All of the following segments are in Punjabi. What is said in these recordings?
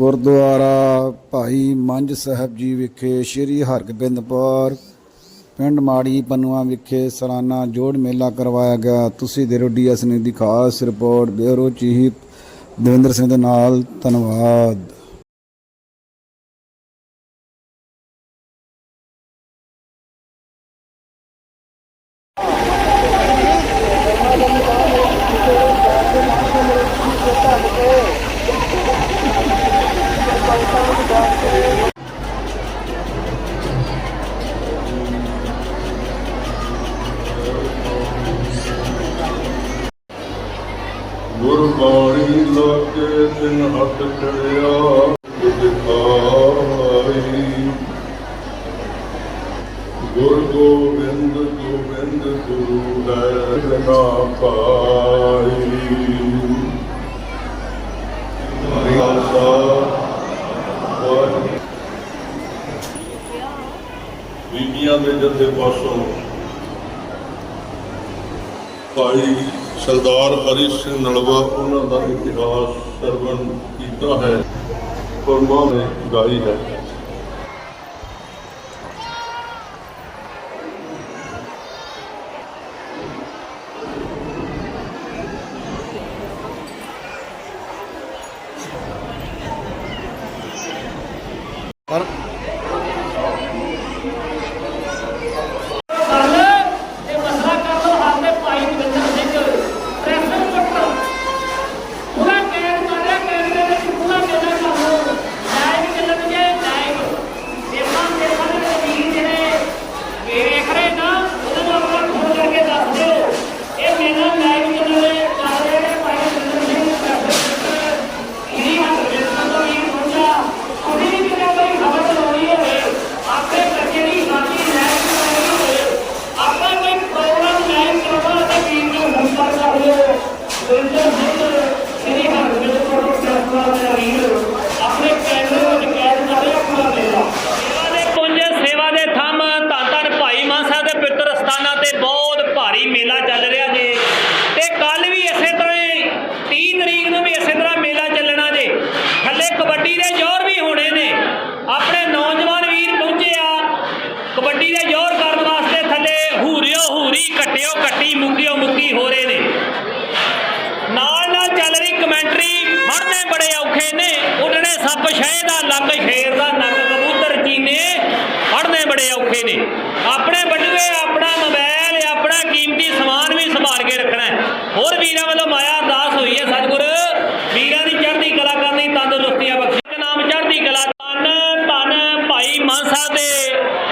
ਗੁਰਦੁਆਰਾ ਭਾਈ ਮੰਜ ਸਾਹਿਬ ਜੀ ਵਿਖੇ ਸ੍ਰੀ ਹਰਗੋਬਿੰਦਪੁਰ ਪਿੰਡ ਮਾੜੀ ਪੰਨੂਆ ਵਿਖੇ ਸਾਲਾਨਾ ਜੋੜ ਮੇਲਾ ਕਰਵਾਇਆ ਗਿਆ। ਤੁਸੀਂ ਦੇ ਰੋਡੀਆ ਸਨੇ ਦੀ ਖਾਸ report, bureau chief Devinder Singh ਦੇ ਨਾਲ। ਧੰਨਵਾਦ। ਗੁਰਬਾਣੀ ਲਾਗੇ ਤਿਨ ਹੱਥ ਟੜਿਆ ਦਿਖਾਈ ਗੁਰ ਗੋਬਿੰਦ ਗੋਬਿੰਦ ਗੁਰੂ ਲੈ ਨਾ ਪਾਈ ਬੀਬੀਆਂ ਦੇ ਜੱਥੇ ਪਾਸੋਂ ਭਾਈ ਸਰਦਾਰ ਹਰੀ ਸਿੰਘ ਨਲਵਾ ਉਹਨਾਂ ਦਾ ਇਤਿਹਾਸ ਸਰਵਣ ਕੀਤਾ ਹੈ ਪਰਮਾ ਨੇ ਗਾਈ ਹੈ ਪਰ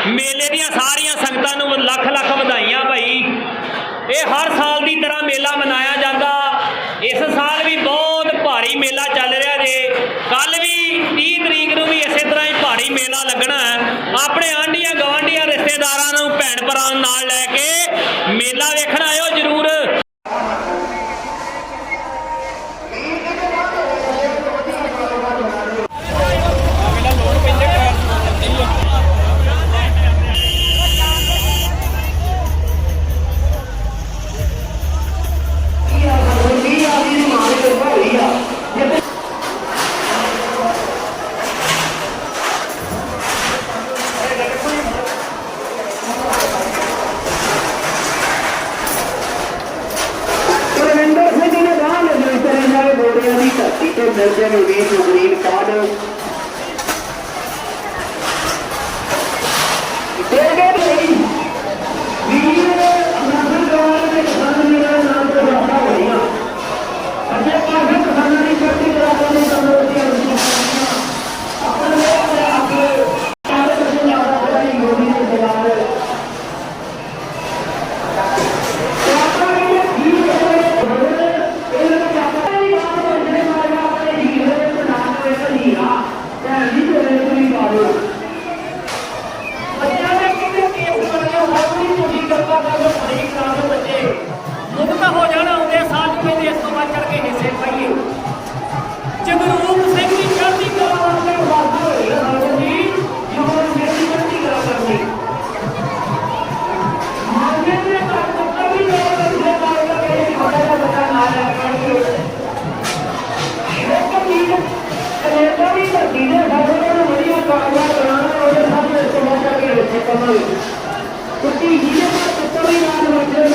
ਮੇਲੇ ਦੀਆਂ ਸਾਰੀਆਂ ਸੰਗਤਾਂ ਨੂੰ ਲੱਖ ਲੱਖ ਵਧਾਈਆਂ ਭਾਈ। ਇਹ ਹਰ ਸਾਲ ਦੀ ਤਰ੍ਹਾਂ ਮੇਲਾ ਮਨਾਇਆ ਜਾਂਦਾ। ਇਸ ਸਾਲ ਵੀ ਬਹੁਤ ਭਾਰੀ ਮੇਲਾ ਚੱਲ ਰਿਹਾ ਜੇ। ਕੱਲ ਵੀ 30 ਤਰੀਕ ਨੂੰ ਵੀ ਇਸੇ ਤਰ੍ਹਾਂ ਹੀ ਭਾਰੀ ਮੇਲਾ ਲੱਗਣਾ ਹੈ। ਆਪਣੇ ਆਂਢੀਆਂ ਗਵਾਂਢੀਆਂ ਰਿਸ਼ਤੇਦਾਰਾਂ ਨੂੰ ਭੈਣ ਭਰਾ ਨਾਲ ਲੈ ਕੇ ਮੇਲਾ ਵੇਖਣ ਆਇਓ। Jacob Milton, who made the green corner. ఈ బీజేపీ